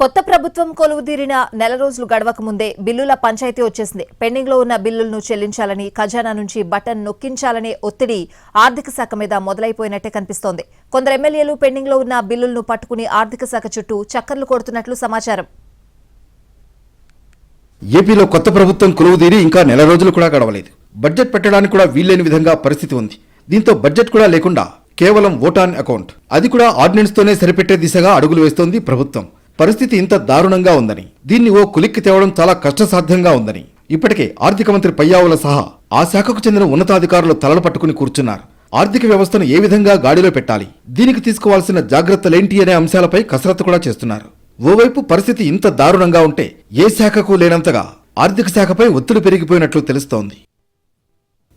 కొత్త ప్రభుత్వం కొలువుదీరిన నెల రోజులు గడవక ముందే బిల్లుల పంచాయతీ వచ్చేసింది. పెండింగ్లో ఉన్న బిల్లులను చెల్లించాలని ఖజానా నుంచి బటన్ నొక్కించాలనే ఒత్తిడి ఆర్థిక శాఖ మీద మొదలైపోయినట్టే కనిపిస్తోంది. కొందరు ఎమ్మెల్యేలు పెండింగ్లో ఉన్న బిల్లులను పట్టుకుని ఆర్థిక శాఖ చుట్టూ చక్కర్లు కొడుతున్నట్లు సమాచారం. ఏపీలో కొత్త ప్రభుత్వం కొలువుదీరి ఇంకా నెల రోజులు కూడా గడవలేదు. బడ్జెట్ పెట్టడానికి కూడా వీల్లేని విధంగా పరిస్థితి ఉంది. దీంతో బడ్జెట్ కూడా లేకుండా కేవలం ఓటాన్ అకౌంట్. అది కూడా ఆర్డినెన్స్ తోనే సరిపెట్టే దిశగా అడుగులు వేస్తోంది ప్రభుత్వం. పరిస్థితి ఇంత దారుణంగా ఉందని దీన్ని ఓ కులిక్కి తేవడం చాలా కష్టసాధ్యంగా ఉందని. ఇప్పటికే ఆర్థిక మంత్రి పయ్యావుల సహా ఆ శాఖకు చెందిన ఉన్నతాధికారులు తలలు పట్టుకుని కూర్చున్నారు. ఆర్థిక వ్యవస్థను ఏ విధంగా గాడిలో పెట్టాలి? దీనికి తీసుకోవాల్సిన జాగ్రత్తలేంటి అనే అంశాలపై కసరత్తు కూడా చేస్తున్నారు. ఓవైపు పరిస్థితి ఇంత దారుణంగా ఉంటే ఏ శాఖకు లేనంతగా ఆర్థిక శాఖపై ఒత్తిడి పెరిగిపోయినట్లు తెలుస్తోంది.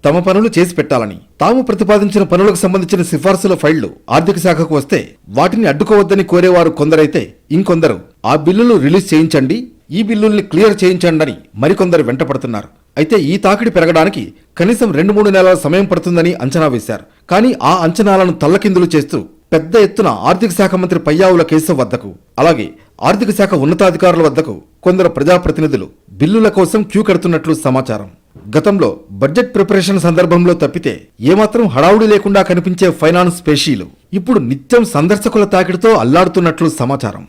తమ పనులు చేసి పెట్టాలని. తాము ప్రతిపాదించిన పనులకు సంబంధించిన సిఫార్సుల ఫైళ్ళు ఆర్థిక శాఖకు వస్తే వాటిని అడ్డుకోవద్దని కోరేవారు కొందరైతే ఇంకొందరు ఆ బిల్లులు రిలీజ్ చేయించండి ఈ బిల్లుల్ని క్లియర్ చేయించండి అని మరికొందరు వెంటపడుతున్నారు. అయితే ఈ తాకిడి పెరగడానికి కనీసం రెండు మూడు నెలల సమయం పడుతుందని అంచనా వేశారు. కానీ ఆ అంచనాలను తల్లకిందులు చేస్తూ పెద్ద ఎత్తున ఆర్థిక శాఖ మంత్రి పయ్యావుల కేశవ్ వద్దకు అలాగే ఆర్థిక శాఖ ఉన్నతాధికారుల వద్దకు కొందరు ప్రజాప్రతినిధులు బిల్లుల కోసం క్యూ కడుతున్నట్లు సమాచారం. గతంలో బడ్జెట్ ప్రిపరేషన్ సందర్భంలో తప్పితే ఏమాత్రం హడావుడి లేకుండా కనిపించే ఫైనాన్స్ పేషీలు ఇప్పుడు నిత్యం సందర్శకుల తాకిడితో అల్లాడుతున్నట్లు సమాచారం.